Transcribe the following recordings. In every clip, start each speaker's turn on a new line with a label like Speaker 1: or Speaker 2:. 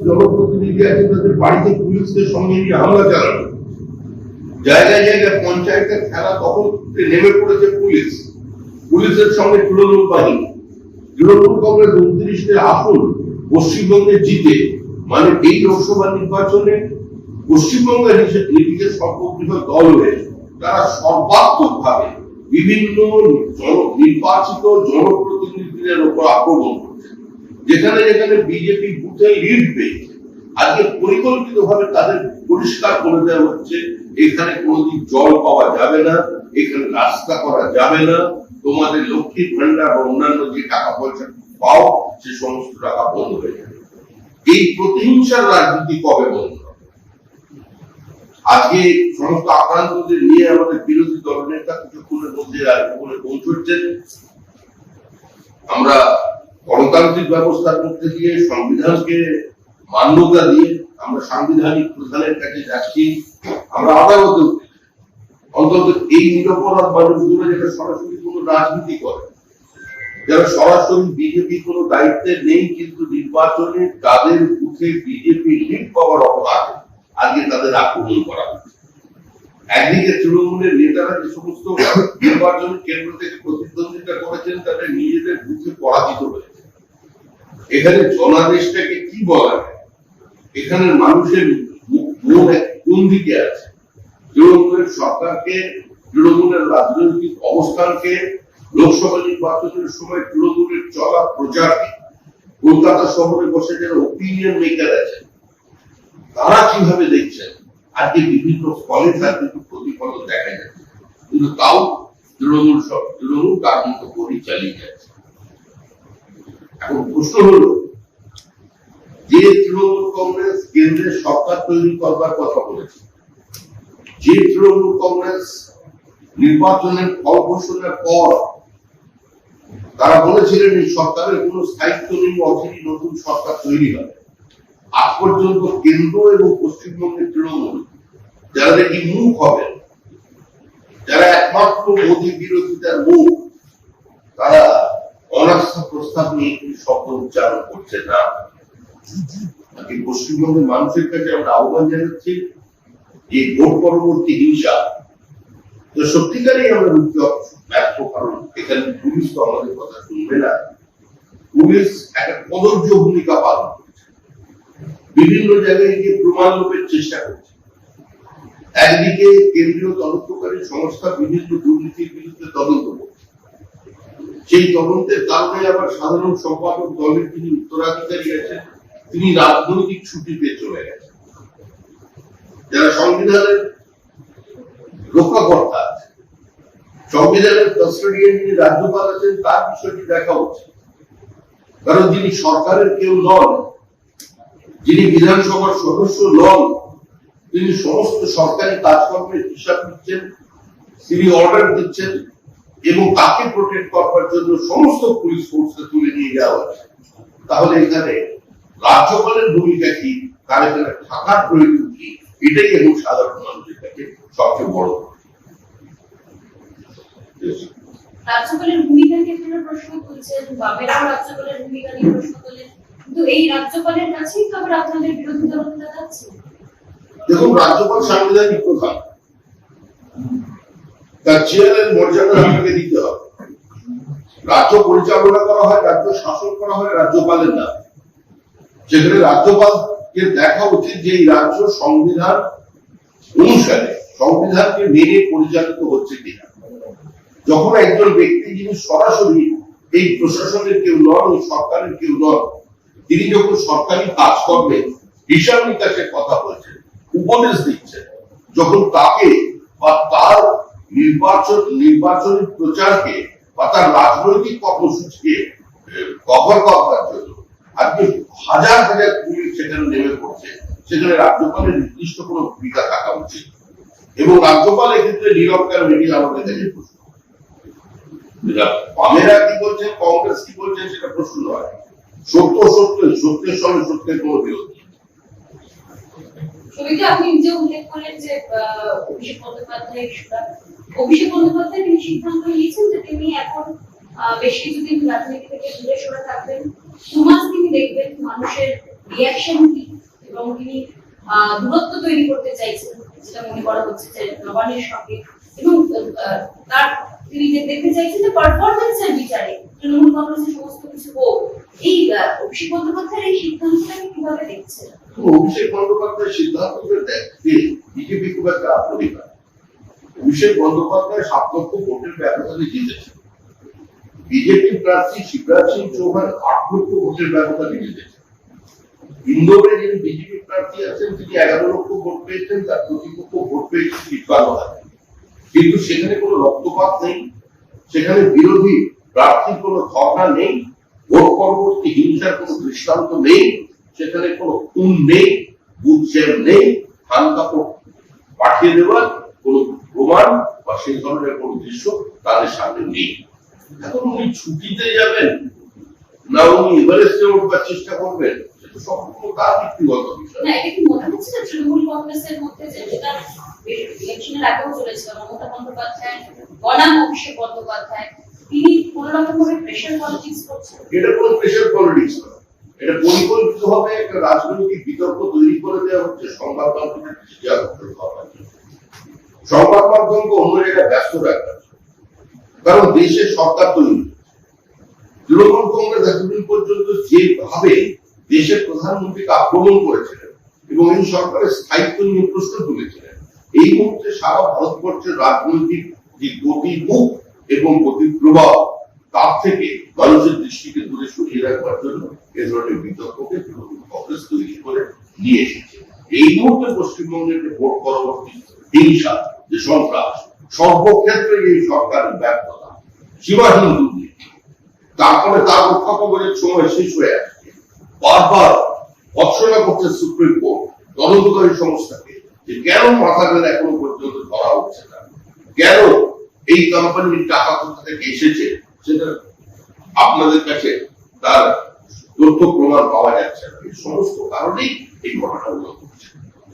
Speaker 1: জনপ্রতিনিধি আছে, তাদের বাড়িতে পুলিশদের সঙ্গে নিয়ে হামলা চালানো। জায়গায় জায়গায় পঞ্চায়েতের খেলা তখন নেমে পড়েছে পুলিশ। পুলিশের সঙ্গে তৃণমূল বাহিনী। তৃণমূল কংগ্রেস আসন পশ্চিমবঙ্গে জিতে মানে এই লোকসভা নির্বাচনে পশ্চিমবঙ্গের নিজেকে সর্ববৃহৎ দল হয়ে তারা সর্বাত্মক ভাবে বিভিন্ন নির্বাচিত জনপ্রতিনিধিদের উপর আক্রমণ যেখানে যেখানে বিজেপি বুথে লিড পেয়েছে আজকে পরিকল্পিত ভাবে তাদের পরিষ্কার করে দেওয়া হচ্ছে, এখানে কোনোদিন জল পাওয়া যাবে না, এখানে রাস্তা করা যাবে না, তোমাদের লক্ষ্মীর ভান্ডার বা অন্যান্য যে টাকা পয়সা পাও, সে সমস্ত টাকা বন্ধ হয়ে যাবে এই প্রতিহিংসার রাজনীতি কবে বন্ধ? আজকে সমস্ত আক্রান্তদের নিয়ে আমাদের বিরোধী দলনেতা কিছুক্ষণের মধ্যে পৌঁছচ্ছেন আমরা গণতান্ত্রিক ব্যবস্থার মধ্যে দিয়ে সংবিধানকে মান্যতা দিয়ে আমরা সাংবিধানিক প্রধানের কাছে যাচ্ছি, আমরা আদালতে অন্তত এই নিরপরাধ মানুষগুলো যারা সরাসরি কোনো রাজনীতি করে। যারা সরাসরি বিজেপি কোনো দায়িত্বে নেই, কিন্তু নির্বাচনে তাদের বুথে বিজেপি লিড পাওয়ার অপরাধে আজকে তাদের আক্রমণ করা একদিকে তৃণমূলের নেতারা যে সমস্ত নির্বাচন কেন্দ্র থেকে প্রতিদ্বন্দ্বিতা করেছেন, তাদের নিজেদের বুথে পরাজিত হয়েছে। এখানে জনাদেশটাকে কি বলা যায়? এখানের মানুষের মন কোন দিকে আছে? তৃণমূলের সরকারকে, তৃণমূলের রাজনৈতিক অবস্থানকে, লোকসভা নির্বাচনের সময় তৃণমূলের চলা প্রচারকে, কলকাতা শহরে বসে যারা ওপিনিয়ন মেকার আছেন তারা কীভাবে দেখছেন? আজকে বিভিন্ন ফলে তার কিন্তু প্রতিফলন দেখা যাচ্ছে। কিন্তু তাও তৃণমূল সব, তৃণমূল তার মতো করেই চালিয়ে যাচ্ছে এখন প্রশ্ন হলো, যে তৃণমূল কংগ্রেস কেন্দ্রের সরকার তৈরি করবার কথা বলেছে, যে তৃণমূল কংগ্রেস নির্বাচনের ফল ঘোষণার পর তারা বলেছিলেন এই সরকারের কোনো স্থায়িত্ব নেই অচিরি নতুন সরকার তৈরি হবে। আজ পর্যন্ত কেন্দ্র এবং পশ্চিমবঙ্গের তৃণমূল, যারা নাকি মুখ হবেন যারা একমাত্র মোদী বিরোধিতার মুখ, তারা অনাস্থা প্রস্তাব নিয়ে একটি শব্দ উচ্চারণ করছে না। পশ্চিমবঙ্গের মানুষের কাছে আমরা আহ্বান জানাচ্ছি এই ভোট পরবর্তী হিংসা। তো সত্যিকারই আমরা রুখতে ব্যর্থ কারণ এখানে পুলিশ তো আমাদের কথা শুনবে না। পুলিশ একটা কদর্য ভূমিকা পালন করছে। বিভিন্ন জায়গায় গিয়ে প্রমাণ লোপের চেষ্টা করছে। একদিকে কেন্দ্রীয় তদন্তকারী সংস্থা বিভিন্ন দুর্নীতির বিরুদ্ধে তদন্ত করছে। সেই তদন্তের কারণে আবার সাধারণ সম্পাদক দলের যিনি উত্তরাধিকারী আছেন, তিনি রাজনৈতিক ছুটিতে চলে গেছেন। যারা সংবিধানের রক্ষাকর্তা সংবিধানের কাস্টোডিয়ান যিনি রাজ্যপাল আছেন, তার বিষয়টি দেখা উচিত। কারণ যিনি সরকারের কেউ নন, যিনি বিধানসভার সদস্য নন, তিনি সমস্ত সরকারি কাজকর্মের হিসাব দিচ্ছেন, তিনি অর্ডার দিচ্ছেন এবং তাকে প্রোটেক্ট করবার জন্য সমস্ত পুলিশ ফোর্সকে তুলে নিয়ে যাওয়া তাহলে এখানে রাজ্যপালের ভূমিকা কি? তার এখানে থাকার প্রয়োজন কি? এটাই এবং সাধারণ মানুষের কাছে সবচেয়ে বড়
Speaker 2: রাজ্যপালের ভূমিকা ক্ষেত্রে প্রশ্ন তুলছেন বামেরাও রাজ্যপালের ভূমিকা নিয়ে প্রশ্ন তোলেন কিন্তু এই রাজ্যপালের কাছেই তো আবার আপনাদের বিরোধী যাচ্ছে
Speaker 1: দেখুন রাজ্যপাল সাংবিধানিক প্রধান। তার চেয়ারের মর্যাদা আপনাকে দিতে হবে। রাজ্য পরিচালনা করা হয়, রাজ্য শাসন করা হয়, রাজ্যপালের নাম। যেখানে রাজ্যপালকে দেখা উচিত যে এই রাজ্য সংবিধান অনুসারে, সংবিধানকে মেনে পরিচালিত হচ্ছে কিনা। যখন একজন ব্যক্তি যিনি সরাসরি এই প্রশাসনের কেউ নন, এই সরকারের কেউ নন, তিনি যখন সরকারি কাজ করবেন হিসাব নিকাশের কথা বলছেন, উপদেশ দিচ্ছেন, যখন তাকে বা তার নির্বাচন, নির্বাচনী প্রচারকে বা তার রাজনৈতিক কর্মসূচিকে কভার করবার জন্য আজকে হাজার হাজার পুলিশ সেখানে নেমে পড়ছে। সেখানে রাজ্যপালের নির্দিষ্ট কোনো ভূমিকা থাকা উচিত। এবং রাজ্যপাল এক্ষেত্রে নীরবকার মিডিয়া আমাদের কাছে প্রশ্ন। বামেরা কি বলছেন কংগ্রেস কি বলছেন সেটা প্রশ্ন নয়। সত্য সত্য, সত্যের সঙ্গে সত্যের কোনো বিরোধ।
Speaker 2: ছবিতে আপনি নিজে উল্লেখ করেন যে অভিষেক বন্দ্যোপাধ্যায় অভিষেক বন্দ্যোপাধ্যায় তিনি সিদ্ধান্ত নিয়েছেন যে তিনি এখন বেশ কিছুদিন রাজনীতি থেকে দূরে সরে থাকবেন। মাস তিনি দেখবেন মানুষের রিয়াকশন কি এবং তিনি দূরত্ব তৈরি করতে চাইছেন, যেটা মনে করা হচ্ছে যে নবান্নের সঙ্গে। এবং তার, তিনি যে দেখতে চাইছেন যে পারফরমেন্সের বিচারে তৃণমূল কংগ্রেসের সমস্ত কিছু হোক, এই অভিষেক বন্দ্যোপাধ্যায়ের এই সিদ্ধান্তটাকে কীভাবে দেখছেন?
Speaker 1: অভিষেক বন্দ্যোপাধ্যায়ের সিদ্ধান্তকে দেখতে বিজেপি খুব একটা নয়। অভিষেক বন্দ্যোপাধ্যায় সাত লক্ষ ভোটের ব্যবধানে জিতেছে বিজেপি প্রার্থী শিবরাজ সিং চৌহান আট লক্ষ ভোটের ব্যবধানে জিতেছে ইন্দোরে যিনি বিজেপি প্রার্থী আছেন, তিনি এগারো লক্ষ ভোট পেয়েছেন, তার প্রতিপক্ষ ভোট পেয়েছেন কিন্তু সেখানে কোনো রক্তপাত নেই, সেখানে বিরোধী প্রার্থীর কোনো ধর্ণা নেই, ভোট পরবর্তী হিংসার কোনো দৃষ্টান্ত নেই, সেখানে কোনো খুন নেই নেই কাপড় পাঠিয়ে দেওয়ার কোনো প্রমাণ বা সেই ধরনের কোনো দৃশ্য তাদের সামনে নেই। এখন উনি ছুটিতে যাবেন না উনি এভারেস্টে উঠবার চেষ্টা করবেন সম্পূর্ণ তার ব্যক্তিগত বিষয়।
Speaker 2: না এটা কি হচ্ছে যে তৃণমূল কংগ্রেসের মধ্যে যে যেটা ইলেকশনের আগেও চলেছিল মমতা বন্দ্যোপাধ্যায় বনাম অভিষেক বন্দ্যোপাধ্যায় তিনি কোন রকম ভাবে প্রেশার পলিটিক্স করছেন?
Speaker 1: এটা কোনো প্রেশার পলিটিক্স নয় এটা পরিকল্পিত ভাবে একটা রাজনৈতিক বিতর্ক তৈরি করে দেওয়া হচ্ছে সংবাদ মাধ্যমের দৃষ্টি আকর্ষণ করার জন্য। সংবাদ মাধ্যমকে অন্য জায়গায় ব্যস্ত রাখা কারণ দেশে সরকার তৈরি। তৃণমূল কংগ্রেস এতদিন পর্যন্ত যেভাবে দেশের প্রধানমন্ত্রীকে আক্রমণ করেছিলেন এবং এই সরকারের স্থায়িত্ব নিয়ে প্রশ্ন তুলেছিলেন, এই মুহূর্তে সারা ভারতবর্ষের রাজনৈতিক যে গতিমুখ এবং গতির প্রভাব তার থেকে মানুষের দৃষ্টিকে দূরে সরিয়ে রাখবার জন্য এ ধরনের বিতর্ককে তৃণমূল কংগ্রেস তৈরি করে নিয়ে এসেছে। এই মুহূর্তে পশ্চিমবঙ্গের যে ভোট পরবর্তী হিংসা যে সন্ত্রাস সর্বক্ষেত্রে এই সরকারের ব্যর্থতা সীমাহীন দুর্নীতি তারপরে তার রক্ষা কবরের সময় শেষ হয়ে আসছে। বারবার ভৎসনা করছে সুপ্রিম কোর্ট, তদন্তকারী সংস্থাকে, যে কেন মাথাদের এখনও পর্যন্ত ধরা হচ্ছে না? কেন এই কোম্পানির টাকা কোথা থেকে এসেছে? সেটা আপনাদের কাছে তার তথ্য প্রমাণ পাওয়া যাচ্ছে না। এই সমস্ত কারণেই এই ঘটনাগুলো ঘটছে।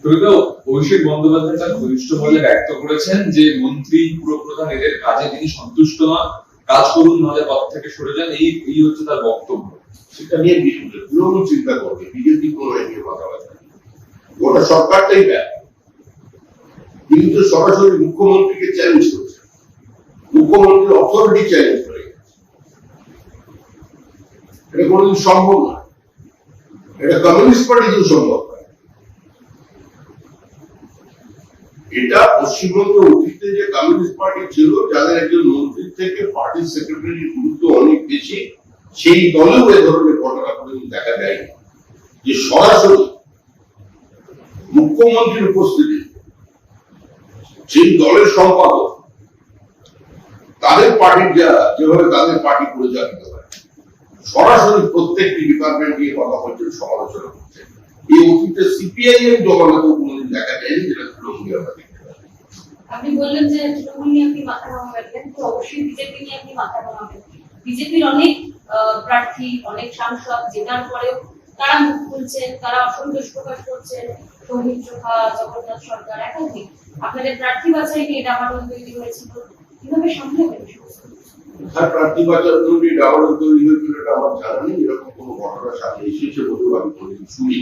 Speaker 3: প্রকৃত অভিষেক বন্দ্যোপাধ্যায় তার ঘনিষ্ঠ বলে ব্যক্ত করেছেন যে, মন্ত্রী, পুরপ্রধান এদের কাজে তিনি সন্তুষ্ট নন। কাজ করুন, নাহলে পদ থেকে সরে যান। এই এই হচ্ছে তার বক্তব্য।
Speaker 1: সেটা নিয়ে বিজেপি চিন্তা করবে। বিজেপি কোনো এ নিয়ে কথাবার্তা। গোটা সরকারটাই ব্যয় তিনি তো সরাসরি মুখ্যমন্ত্রীকে চ্যালেঞ্জ করছে। মুখ্যমন্ত্রীর অথরিটি চ্যালেঞ্জ করে এটা কোনোদিন সম্ভব না। এটা কমিউনিস্ট পার্টিতেও সম্ভব না এটা পশ্চিমবঙ্গ অতীতে যে কমিউনিস্ট পার্টি ছিল, যাদের একজন মন্ত্রী থেকে পার্টি সেক্রেটারির গুরুত্ব অনেক বেশি, সেই দলেও এ ধরনের ঘটনা কোনোদিন দেখা যায় যে সরাসরি মুখ্যমন্ত্রীর উপস্থিতি, সেই দলের সম্পাদক, তাদের পার্টির যারা যেভাবে তাদের পার্টি পরিচালিত হয়, সরাসরি প্রত্যেকটি ডিপার্টমেন্ট নিয়ে কথা বলছেন, সমালোচনা এই অতীতে সিপিআইএম জমানাতেও কোনোদিন দেখা যায়নি যেটা তৃণমূলে আমরা দেখতে পাই
Speaker 2: আপনি বললেন যে তৃণমূল নিয়ে আপনি মাথা ঘামাবেন তো অবশ্যই বিজেপি নিয়ে আপনি মাথা ঘামাবেন। বিজেপির অনেক প্রার্থী অনেক সাংসদ জেতার পরেও তারা মুখ খুলছেন তারা অসন্তোষ প্রকাশ করছেন সৌমিত্রভা জগন্নাথ সরকার একাধিক আপনাদের প্রার্থী বাছাই নিয়ে ডামাডোল তৈরি হয়েছিল কীভাবে সামলাবেন
Speaker 1: প্রার্থী বাজার তৈরি তৈরি হয়েছিল এটা আমার জানা নেই এরকম কোনো ঘটনা সামনে এসেছে বলেও আমি কোনোদিন শুনি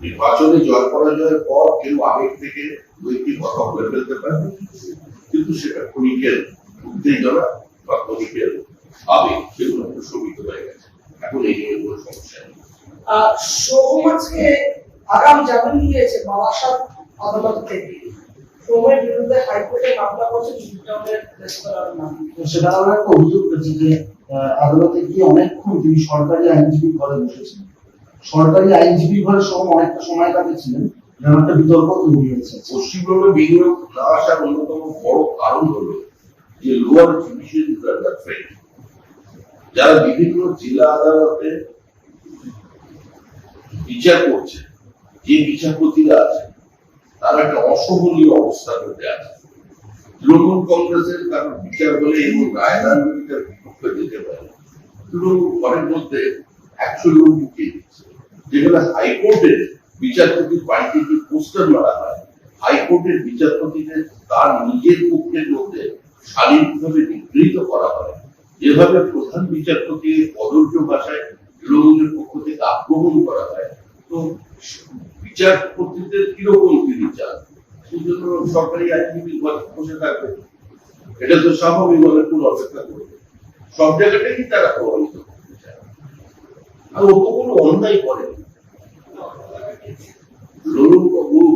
Speaker 1: নির্বাচনে জয় পরাজয়ের পর কেউ আবেগ থেকে দু একটি কথা বলে ফেলতে পারে। কিন্তু সেটা ক্ষণিকের উত্তেজনা বা ক্ষণিকের আবেগ সেগুলো প্রশমিত হয়ে গেছে। এখন এই নিয়ে কোনো সমস্যা নেই।
Speaker 4: সৌমাজকে আগাম জামিন দিয়েছে বারাসাত আদালত থেকে। সৌমের বিরুদ্ধে হাইকোর্টে মামলা করছে চিত্তনের রেস্তোরাঁর নাম
Speaker 5: সেটা আমরা একটা অভিযোগ করেছি যে আহ, আদালতে গিয়ে অনেকক্ষণ তিনি সরকারি আইনজীবী ঘরে বসেছিলেন সরকারি আইনজীবী ঘরে সহ অনেকটা সময় কাটিয়েছিলেন একটা বিতর্ক তৈরি হয়েছে।
Speaker 1: পশ্চিমবঙ্গে বিনিয়োগ আসার অন্যতম বড় কারণ যে লোয়ার জুডিশিয়াল যারা বিভিন্ন জেলা আদালতে বিচার করছে, যে বিচারপতিরা আছে, তারা একটা অসহনীয় অবস্থার মধ্যে আছে। তৃণমূল কংগ্রেসের কারণ বিচার বলে এবং রায়দান বিপক্ষে যেতে পারে। তৃণমূল ঘরের মধ্যে একশো লোক ঢুকিয়ে দিচ্ছে যেখানে হাইকোর্টের বিচারপতির বাড়িতে যে পোস্টার মারা হয়, হাইকোর্টের বিচারপতিদের তার নিজের পক্ষের মধ্যে শারীরিকভাবে নিগৃহীত করা হয়। যেভাবে প্রধান বিচারপতি কদর্য ভাষায় তৃণমূলের পক্ষ থেকে আক্রমণ করা হয়, তো বিচারপতিদের কীরকম তিনি চান? সেই জন্য সরকারি আইনজীবী বসে থাকবে এটা তো স্বাভাবিক ভাবে কোন অপেক্ষা করবে সব জায়গাটাই তারা প্রভাবিত আর অন্যায় করেনি। তৃণমূল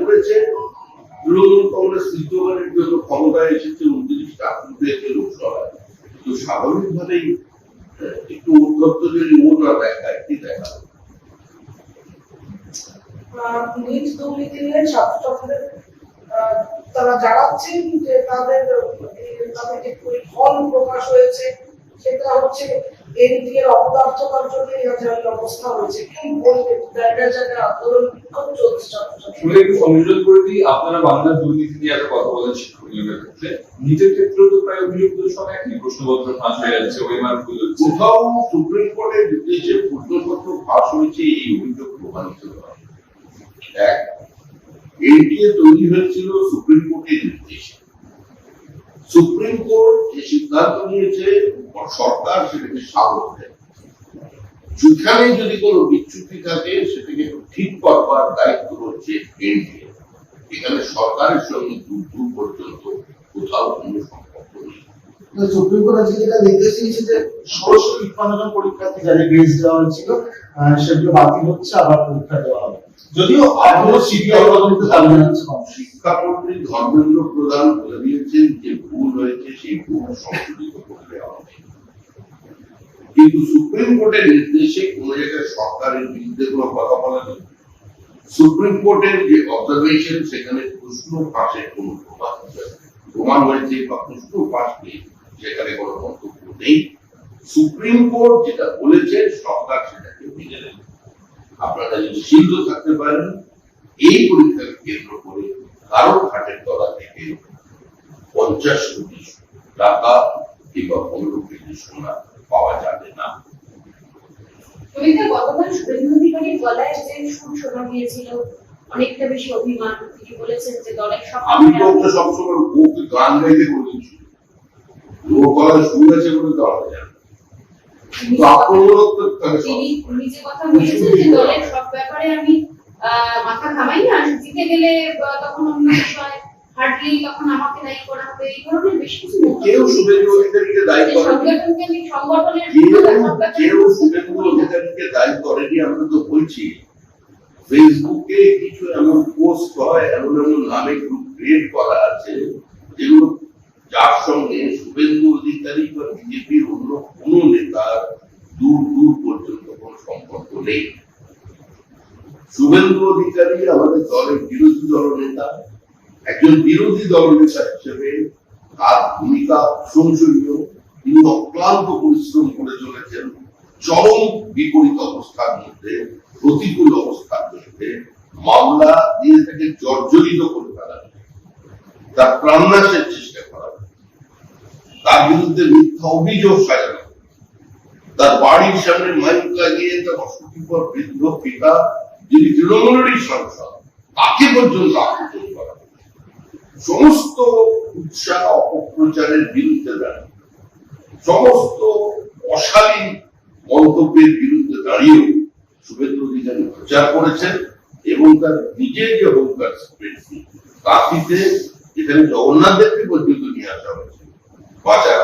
Speaker 1: করেছে, তৃণমূল কংগ্রেস তৃতীয়বারের জন্য ক্ষমতায় এসেছে উনত্রিশটা আসন পেয়েছে লোকসভায়। তো স্বাভাবিকভাবেই একটু উত্তপ্ত যদি ও না দেখায় দেখা
Speaker 4: তারা জানাচ্ছেন যে তাদের তাদের যে ফল প্রকাশ হয়েছে, সেটা হচ্ছে এনডিএ এর অপদার্থতার জন্য এই অবস্থা হয়েছে। কি বলবেন জায়গায় জায়গায় আন্দোলন বিক্ষোভ চলছে
Speaker 3: শুনে একটু সংযোজন করে দিই আপনারা বাংলার দুর্নীতি নিয়ে এত কথা বলেন শিক্ষক নিয়োগের ক্ষেত্রে। নিজের ক্ষেত্রেও তো প্রায় অভিযোগগুলো সব একই প্রশ্নপত্র ফাঁস হয়ে যাচ্ছে হচ্ছে।
Speaker 1: কোথাও সুপ্রিম কোর্টের নির্দেশে প্রশ্নপত্র ফাঁস হয়েছে এই অভিযোগ প্রমাণিত নয় এক এনটিএ তৈরি হয়েছিল সুপ্রিম কোর্টের নির্দেশে। সুপ্রিম কোর্ট যে সিদ্ধান্ত নিয়েছে সরকার সেটাকে স্বাগত দেয় সেখানে যদি কোনো বিচ্যুতি থাকে, সেটাকে ঠিক করবার দায়িত্ব হচ্ছে এনটিএ এখানে সরকারের সঙ্গে দূর দূর পর্যন্ত কোথাও কোনো সম্পর্ক নেই।
Speaker 5: সুপ্রিম কোর্ট আজকে যেটা নির্দেশ দিয়েছে যে ষোলোশো জন পরীক্ষার্থী যাদের গ্রেস দেওয়া হয়েছিল সেগুলো বাতিল হচ্ছে, আবার পরীক্ষা দেওয়া হবে। যদিও সিবিআই তদন্তে দাবি
Speaker 1: শিক্ষামন্ত্রী ধর্মেন্দ্র প্রধান বলে দিয়েছেন যে ভুল হয়েছে, সেই ভুল সংশোধিত করতে হবে। কিন্তু সুপ্রিম কোর্টের নির্দেশে কোন জায়গায় সরকারের বিরুদ্ধে কোনো কথা বলা নেই। সুপ্রিম কোর্টের যে অবজারভেশন সেখানে প্রশ্ন পাশে কোনো প্রমাণ প্রমাণ হয়েছে বা প্রশ্ন পাশ নেই সেখানে কোনো মন্তব্য নেই। সুপ্রিম কোর্ট যেটা বলেছে, সরকার সেটাকে মেনে নেবে। আপনারা নিশ্চিন্ত থাকতে পারেন এই পরীক্ষাকে কেন্দ্র করে কারও ঘাটের তলা থেকে পঞ্চাশ কোটি টাকা কিংবা পনেরো কোটি সোনা পাওয়া যাবে না।
Speaker 2: কবিতা গতকাল শুভেন্দু অধিকারীর গলায় যে সুর শোনা গিয়েছিল অনেকটা বেশি অভিমান তিনি বলেছেন যে দলের সব
Speaker 1: আমি তো সবসময় গান গাইতে বলেছি। গলায় সুর আছে বলে তো আমরা জানি কিন্তু আক্রমণাত্মক সব।
Speaker 2: তিনি নিজে কথা বলেছেন যে দলের সব ব্যাপারে আমি মাথা ঘামাই না জিতে গেলে তখন অন্য বিষয় হার্ডলি তখন আমাকে দায়ী করা হবে এই ধরনের বেশ কিছু
Speaker 1: কেউ শুভেন্দু অধিকারীকে দায়ী করে
Speaker 2: সংগঠনকে আমি সংগঠনের
Speaker 1: কেউ
Speaker 2: সব ব্যাপারে
Speaker 1: কেউ শুভেন্দু অধিকারীকে দায়ী করেনি আমরা তো বলছি। ফেসবুকে কিছু এমন পোস্ট হয় এমন এমন নামে গ্রুপ ক্রিয়েট করা আছে যেগুলো যার সঙ্গে শুভেন্দু অধিকারী বা বিজেপির অন্য কোনো নেতার দূর দূর পর্যন্ত কোনো সম্পর্ক নেই শুভেন্দু অধিকারী আমাদের দলের বিরোধী দলনেতা একজন বিরোধী দলনেতা হিসেবে তার ভূমিকা প্রশংসনীয় তিনি অক্লান্ত পরিশ্রম করে চলেছেন চরম বিপরীত অবস্থার মধ্যে প্রতিকূল অবস্থার মধ্যে মামলা দিয়ে তাকে জর্জরিত করে ফেলা তার প্রাণনাশের তার বিরুদ্ধে মিথ্যা অভিযোগ সাজানো তার বাড়ির সামনে মাইক লাগিয়ে তার অসুখীপর বৃদ্ধ পিতা, যিনি তৃণমূলেরই সাংসদ, তাকে পর্যন্ত আক্রমণ করা সমস্ত উৎসাহ অপপ্রচারের বিরুদ্ধে দাঁড়িয়ে। সমস্ত অশালীন মন্তব্যের বিরুদ্ধে দাঁড়িয়েও শুভেন্দু অধিকারী প্রচার করেছেন এবং তার নিজের যে অহংকার স্প্রেডশিট কাঁথিতে যেখানে জগন্নাথ দেবকে পর্যন্ত নিয়ে আসা হয়েছে আশায়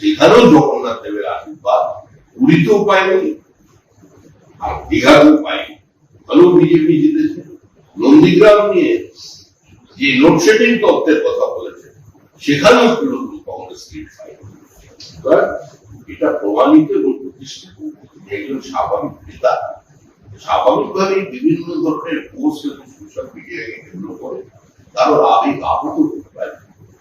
Speaker 1: সেখানেও জগন্নাথ দেবের আশীর্বাদ। পুরীতেও পায়নি আর দীঘাতেও পায়নি তাহলেও বিজেপি জিতেছে। নন্দীগ্রাম নিয়ে যে লোডশেডিং তত্ত্বের কথা বলেছে, সেখানেও তৃণমূল কংগ্রেস এটা প্রমাণিত এবং প্রতিষ্ঠিত একজন স্বাভাবিক নেতা, স্বাভাবিকভাবেই বিভিন্ন ধরনের পোস্ট এবং সোশ্যাল মিডিয়াকে কেন্দ্র করে কারোর আবেগ আহত হতে পারে।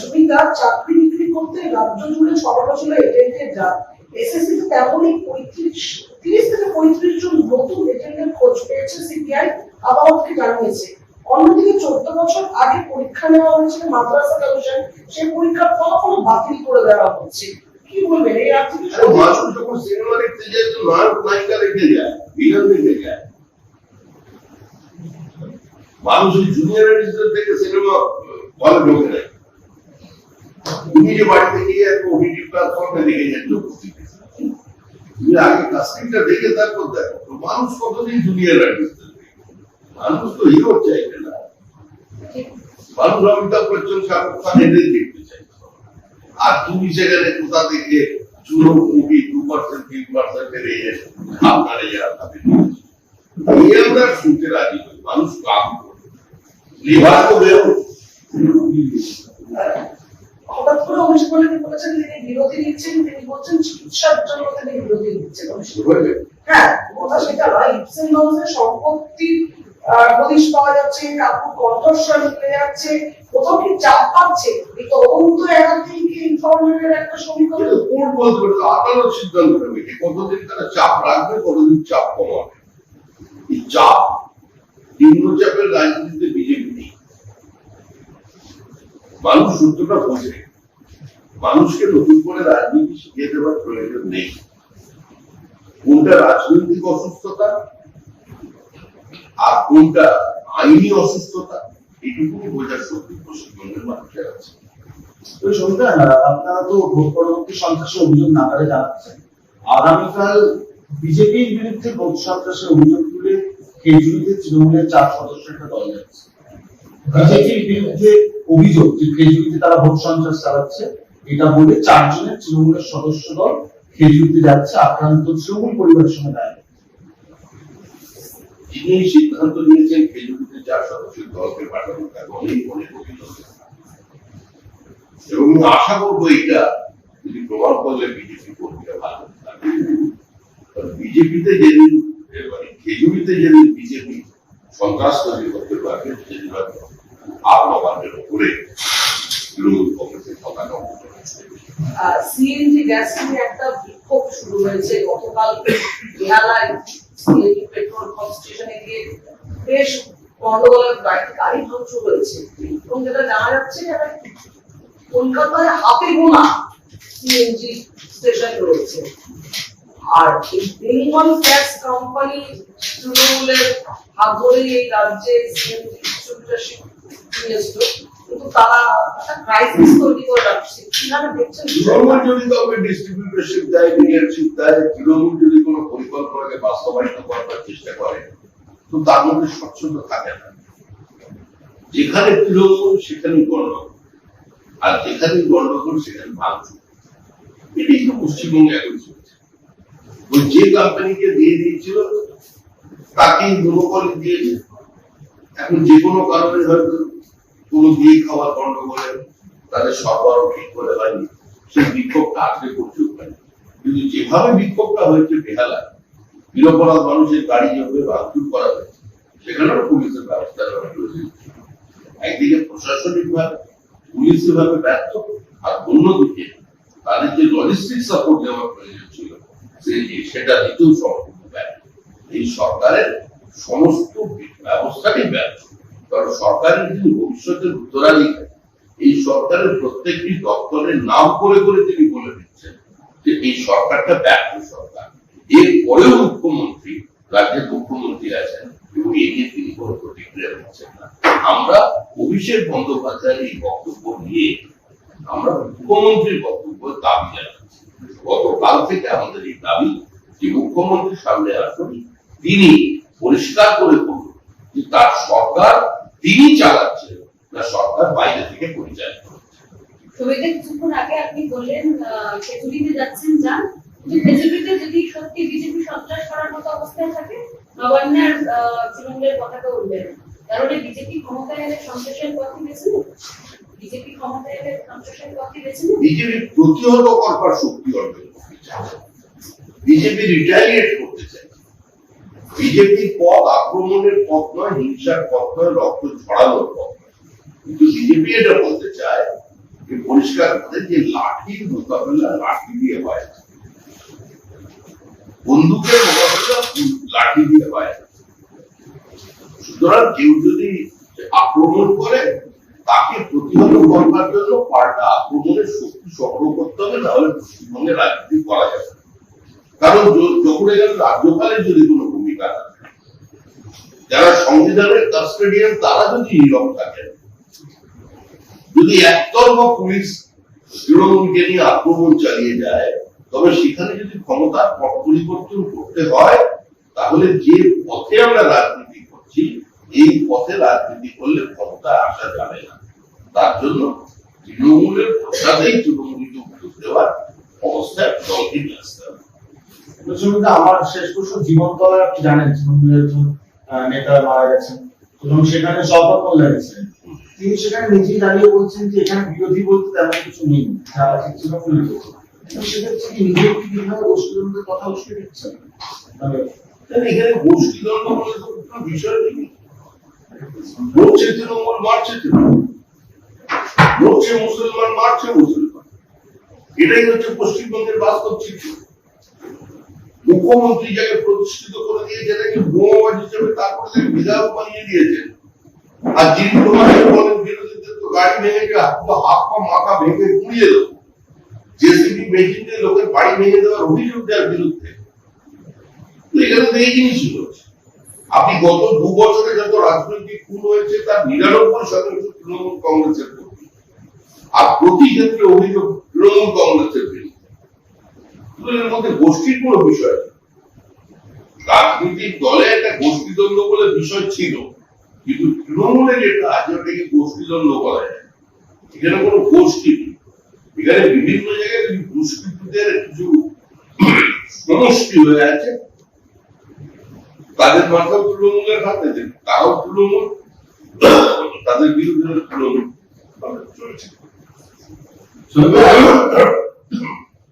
Speaker 4: সুবিধা চাকরি বিক্রি করতে রাজ্য জুড়ে ছড়ানো বছর এজেন্টের যা। এসএসসি তে তেমনই পঁয়ত্রিশ তিরিশ থেকে পঁয়ত্রিশ জন নতুন এজেন্টের খোঁজ পেয়েছে সিবিআই আদালতকে জানিয়েছে। অন্যদিকে চোদ্দ বছর আগে পরীক্ষা নেওয়া হয়েছিল মাদ্রাসা কমিশন সেই পরীক্ষার ফলাফল বাতিল করে দেওয়া হচ্ছে। কি বলবেন? এই আর্থিক
Speaker 1: মানুষ যখন সিনেমা দেখতে যায় তো নায়ক নায়িকা রেখে যায় ভিলেন রেখে যায়। মানুষ জুনিয়র আর্টিস্টদের থেকে সিনেমা হলে ঢোকে না তুমি যে বাড়িতে গিয়ে একটা ওটিটি প্ল্যাটফর্মে দেখে যাচ্ছ তুমি আগে কাস্টিংটা দেখে তারপর দেখো তো মানুষ কতদিন জুনিয়র আর্টিস্টদের মানুষ তো হিরো চাইবে না মানুষ অমিতাভ বচ্চন শাহরুখ খান এদের দেখতে চাই আর তুমি সেখানে কোথা থেকে চুনো মুভি টু পার্সেন্ট তিন পার্সেন্টের আপনারা যারা ভাবেন এই আমরা শুনতে রাজি নই মানুষ কাম লিভার তো বেরো
Speaker 4: হঠাৎ করে অভিষেক ব্যানার্জি বলেছেন তিনি বিরতি নিচ্ছেন, তিনি বলছেন চিকিৎসার জন্য তিনি বিরতি নিচ্ছেন। হ্যাঁ সেটা নয়। ইপসেন সম্পত্তি পাওয়া যাচ্ছে কাকুর কণ্ঠস্বর মিলে যাচ্ছে। কোথাও কি চাপ পাচ্ছে? এই তদন্ত ইনফরমেশনের একটা সমীকরণ।
Speaker 1: বলতে পারে আদালত সিদ্ধান্ত নেবে যে কতদিন তারা চাপ রাখবে, কতদিন চাপ কমাবে। এই চাপ নিম্নচাপের রাজনীতিতে বিজেপি নেই। মানুষ সূত্রটা বোঝে। মানুষকে নতুন করে রাজনীতি শিখিয়ে দেওয়ার প্রয়োজন নেই। কোনটা রাজনৈতিক অসুস্থতা আর কোনটা আইনি অসুস্থতা এটুকুনি বোঝার শক্তি পশ্চিমবঙ্গের মানুষের আছে।
Speaker 5: আপনারা তো ভোট পরবর্তী সন্ত্রাসের অভিযোগ নাগারে জানাচ্ছেন। আগামীকাল বিজেপির বিরুদ্ধে ভোট সন্ত্রাসের অভিযোগ তুলে খেজুরিতে তৃণমূলের চার সদস্য একটা দল যাচ্ছে। বিজেপির বিরুদ্ধে অভিযোগ যে খেজুরিতে তারা ভোট সন্ত্রাস চালাচ্ছে, এটা বলে চারজনের তৃণমূলের সদস্য দল খেজুরিতে যাচ্ছে আক্রান্ত তৃণমূল পরিবারের সঙ্গে
Speaker 1: যিনি এই সিদ্ধান্ত নিয়েছেন চার দলকে পাঠানো এবং আশা করব এটা যদি প্রমাণ করলে বিজেপি কর্মীরা ভালো বিজেপিতে যেদিন মানে খেজুরিতে যেদিন বিজেপি সন্ত্রাস তৈরি করতে পারবে, সেদিন আর নবান্নের উপরে।
Speaker 4: সিএনজি গ্যাস নিয়ে একটা বিক্ষোভ শুরু হয়েছে গতকাল বেহালায় সিএনজি পেট্রোল পাম্প স্টেশনে গিয়ে বেশ গন্ডগোলের গাড়ি গাড়ি ভাঙচুর হয়েছে এবং যেটা জানা যাচ্ছে কলকাতায় হাতে গোনা সিএনজি স্টেশন রয়েছে আর এই বেঙ্গল গ্যাস কোম্পানি তৃণমূলের হাত ধরেই এই রাজ্যে সিএনজি কিন্তু
Speaker 1: যেখানে তৃণমূল সেখানে আর যেখানে গণ্ডগোল, সেখানে ভাঙচুর। এটাই তো পশ্চিমবঙ্গে এখন চলছে। ওই যে কোম্পানিকে দিয়ে দিয়েছিল, তাকেই মনোবল দিয়েছে। এখন যে কোনো কারণে হয়তো দিয়ে তাদের সরবরাহ ঠিক করে হয়নি সেই বিক্ষোভটা করতে পারে কিন্তু যেভাবে বিক্ষোভটা হয়েছে নিরপরাধ মানুষের গাড়ি করা হয়েছে, সেখানেও পুলিশের ব্যবস্থা ব্যর্থ, আর অন্যদিকে তাদের যে লজিস্টিক সাপোর্ট দেওয়ার প্রয়োজন ছিল সেটা দিতেও সম্পূর্ণ ব্যর্থ। এই সরকারের সমস্ত ব্যবস্থাটি ব্যর্থ। কারণ সরকারের যিনি ভবিষ্যতের উত্তরাধিকারী, এই সরকারের প্রত্যেকটি দপ্তরের নাম করে করে তিনি বলে দিচ্ছেন যে এই সরকারটা ব্যর্থ সরকার। এর মুখ্যমন্ত্রী, রাজ্যের মুখ্যমন্ত্রী আছেন এবং এ তিনি কোনো প্রতিক্রিয়া দিচ্ছেন না। আমরা অভিষেক বন্দ্যোপাধ্যায়ের এই বক্তব্য নিয়ে আমরা মুখ্যমন্ত্রীর বক্তব্য দাবি জানাচ্ছি। গতকাল থেকে আমাদের এই দাবি যে মুখ্যমন্ত্রীর সামনে আসুন তিনি পরিষ্কার করে বলুন যে তার সরকার তিনি চালাচ্ছেন না সরকার বাইরে থেকে পরিচালিত হচ্ছে।
Speaker 2: সবাইকে কিছুক্ষণ আগে আপনি বললেন খেজুরিতে যাচ্ছেন যান। খেজুরিতে যদি সত্যি বিজেপি সন্ত্রাস করার মতো অবস্থায় থাকে নবান্নের তৃণমূলের পতাকা উঠবে না। কারণ বিজেপি ক্ষমতায় এলে সন্ত্রাসের বেছে বিজেপি ক্ষমতায় এলে সন্ত্রাসের বেছে
Speaker 1: বিজেপি প্রতিহত করবার শক্তি অর্জন করতে চায়। বিজেপি রিটালিয়েট বিজেপি পথ আক্রমণের পথ নয়, হিংসার পথ নয়, রক্ত ছড়ানোর পথ কিন্তু বিজেপি এটা বলতে চায় যে পরিষ্কার করে যে লাঠির মোকাবেলা, লাঠি দিয়ে হয় না। বন্দুকের মোকাবেলা, লাঠি দিয়ে হয় না। সুতরাং কেউ যদি আক্রমণ করে, তাকে প্রতিহত করবার জন্য পাল্টা আক্রমণের শক্তি সংগ্রহ করতে হবে তাহলে পশ্চিমবঙ্গে রাজনীতি করা যাবে। কারণ যখন এখানে রাজ্যপালের যদি কোনো যারা সংবিধানের কাস্টোডিয়ান তারা যদি নীরব থাকেন যদি একতরফা পুলিশ তৃণমূলকে নিয়ে আক্রমণ চালিয়ে যায়, তবে সেখানে যদি ক্ষমতার পট পরিবর্তন করতে হয়, তাহলে যে পথে আমরা রাজনীতি করছি, এই পথে রাজনীতি করলে ক্ষমতা আসা যাবে না। তার জন্য তৃণমূলের প্রসাদেই তৃণমূলকে উত্তর দেওয়ার অবস্থায় দলকে নিয়ে আসতে হবে
Speaker 5: প্রচন্ডা আমার শেষ প্রশ্ন জীবন তলায় আপনি জানেন নেতা মারা গেছেন। এবং সেখানে মোল্লা গেছেন তিনি সেখানে নিজেই দাঁড়িয়ে বলছেন যে এখানে বিরোধী বলতে তেমন কিছু নেই। কথা দিচ্ছেন?
Speaker 1: এখানে বলে বিষয় এটাই হচ্ছে পশ্চিমবঙ্গের বাস্তব চিত্র। মুখ্যমন্ত্রী যাকে প্রতিষ্ঠিত করে দিয়ে যেটাকে বোমাবাজ হিসেবে তারপরে তাকে বিধায়ক বানিয়ে দিয়েছেন আর যিনি তোমাদের বলেন, বিরোধীদের তো গাড়ি ভেঙে গিয়ে হাত পা মাথা ভেঙে গুঁড়িয়ে দেবো। জেসিবি মেশিন দিয়ে লোকের বাড়ি ভেঙে দেওয়ার অভিযোগ দেওয়ার বিরুদ্ধে। এখানে তো এই জিনিসই হচ্ছে। আপনি গত দু বছরে যত রাজনৈতিক খুন হয়েছে, তার নিরানব্বই শতাংশ তৃণমূল কংগ্রেসের আর প্রতি ক্ষেত্রে অভিযোগ তৃণমূল কংগ্রেসের তো এর মধ্যে গোষ্ঠীর কোনো বিষয় রাজনৈতিক দলে একটা গোষ্ঠীদ্বন্দ্ব বলে বিষয় ছিল, কিন্তু তৃণমূলে যেটা আছে ওটাকে গোষ্ঠীদ্বন্দ্ব বলা যায়। এখানে কোনো গোষ্ঠী নেই। এখানে বিভিন্ন জায়গায় দুষ্কৃতীদের কিছু সমষ্টি হয়ে আছে, তাদের মাথাও তৃণমূলের হাতে যে তারাও তৃণমূল, তাদের বিরুদ্ধে তৃণমূল চলছে।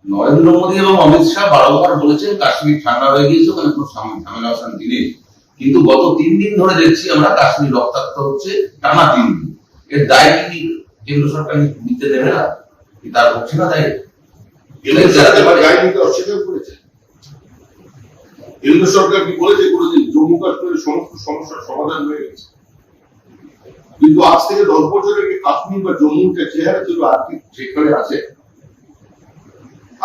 Speaker 6: নরেন্দ্র মোদী এবং অমিত শাহ বারবার বলেছেন, কাশ্মীর ঠান্ডা হয়ে গিয়েছে, ওখানে কোনো ঝামেলা অশান্তি নেই। কিন্তু গত তিন দিন ধরে দেখছি আমরা কাশ্মীর রক্তাক্ত হচ্ছে টানা তিন দিন। এর দায় কি কেন্দ্র সরকার নিতে দেবে না? তার হচ্ছে না দায়?
Speaker 1: কেন্দ্র সরকার করেছে কি বলেছে? কোনোদিন জম্মু কাশ্মীরের সমস্ত সমস্যার সমাধান হয়ে গেছে। কিন্তু আজ থেকে দশ বছর আগে কাশ্মীর বা জম্মুর যে চেহারা সেখানে আছে?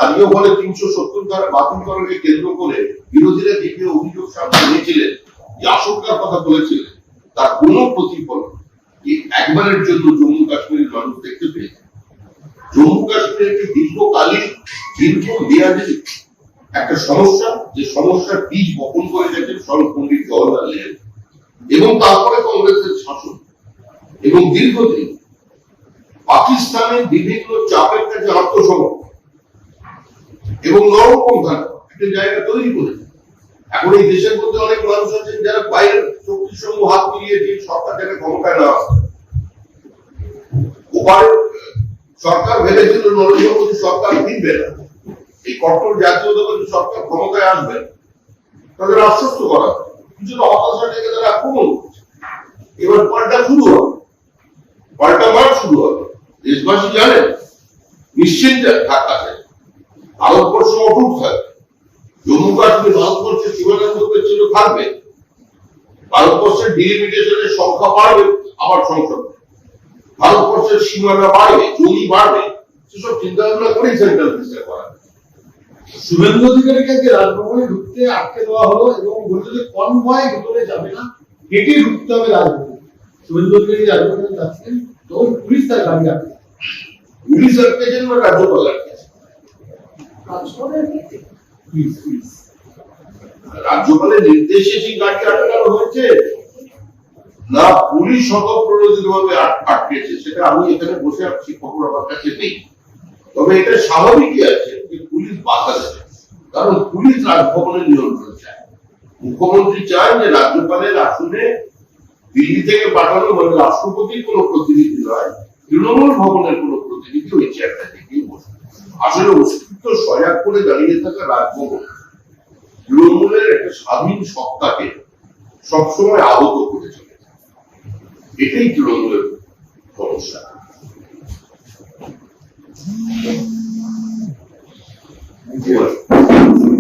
Speaker 1: আজকে বলে তিনশো সত্তর ধারা বাতিলকরণকে কেন্দ্র করে বিরোধীরা যে যে অভিযোগ সামনে এনেছিলেন, যে আশঙ্কার কথা বলেছিলেন। তার কোনো প্রতিফলন একবারের জন্য জম্মু কাশ্মীরের মানুষ দেখতে পেয়েছে। জম্মু কাশ্মীর একটি দীর্ঘকালীন, দীর্ঘ মেয়াদী একটা সমস্যা, যে সমস্যার বীজ বপন করে গেছেন স্বয়ং পণ্ডিত জওয়াহরলাল নেহরু এবং তারপরে কংগ্রেসের শাসন এবং দীর্ঘদিন পাকিস্তানের বিভিন্ন চাপের কাছে আত্মসমর্পণ। এবং নরমপন্থা একটা জায়গা তৈরি এখন এই দেশের মধ্যে অনেক মানুষ আছেন যারা বাইরের শক্তির সঙ্গে হাত মিলিয়ে যে সরকার যারা ক্ষমতায় না সরকার ভেবেছিল নরেন্দ্র মোদী সরকার ফিরবে না। এই কট্টর জাতীয়তাবাদী সরকার ক্ষমতায় আসবে। তাদের আশ্বস্ত করা। তারা আক্রমণ এবার পাল্টা শুরু হবে। পাল্টা মার শুরু হবে। দেশবাসী জানেন, নিশ্চিন্ত থাকা যায়। ভারতবর্ষ অটুট থাকবে জম্মু কাশ্মীর ভারতবর্ষের সীমানার মধ্যে ছিল থাকবে। ভারতবর্ষের ডিলিমিটেশনের সংখ্যা বাড়বে আবার সংসদ ভারতবর্ষের সীমানা বাড়বে জমি বাড়বে সেসব চিন্তা ভাবনা করেই সেন্ট্রাল মিনিস্টার করা
Speaker 7: শুভেন্দু অধিকারীকে আজকে রাজভবনে ঢুকতে আটকে দেওয়া হলো এবং বলছে যে কনভয় ভিতরে যাবে না হেঁটে ঢুকতে হবে রাজভবনে। শুভেন্দু অধিকারী রাজভবনে যাচ্ছেন তখন পুলিশ তার গাড়ি আটকে
Speaker 1: পুলিশ আটকেছেন বা রাজ্যপাল আটকেছেন
Speaker 4: রাজভবনের নীতি
Speaker 7: পুলিশ পুলিশ
Speaker 1: রাজ্যপালের নির্দেশে সেই গাড়ি আটকানো হয়েছে? না, পুলিশ স্বতঃপ্রণোদিত ভাবে আটকেছে, সেটা আমি এখানে বসে আমার কাছে নেই। তবে এটা স্বাভাবিকই আছে যে পুলিশ কারণ পুলিশ রাজভবনের নিয়ন্ত্রণ চায়। মুখ্যমন্ত্রী যে রাজ্যপালের আসনে দিল্লি থেকে পাঠানো মানে রাষ্ট্রপতির কোনো প্রতিনিধি নয়, তৃণমূল ভবনের কোনো প্রতিনিধি ওই চেয়ারটা থেকেই বসবে। আসলে অস্তিত্ব সজাগ করে দাঁড়িয়ে থাকা রাজভবন, তৃণমূলের একটা স্বাধীন সত্তাকে সবসময় আহত করে চলে এটাই তৃণমূলের সমস্যা Thank you.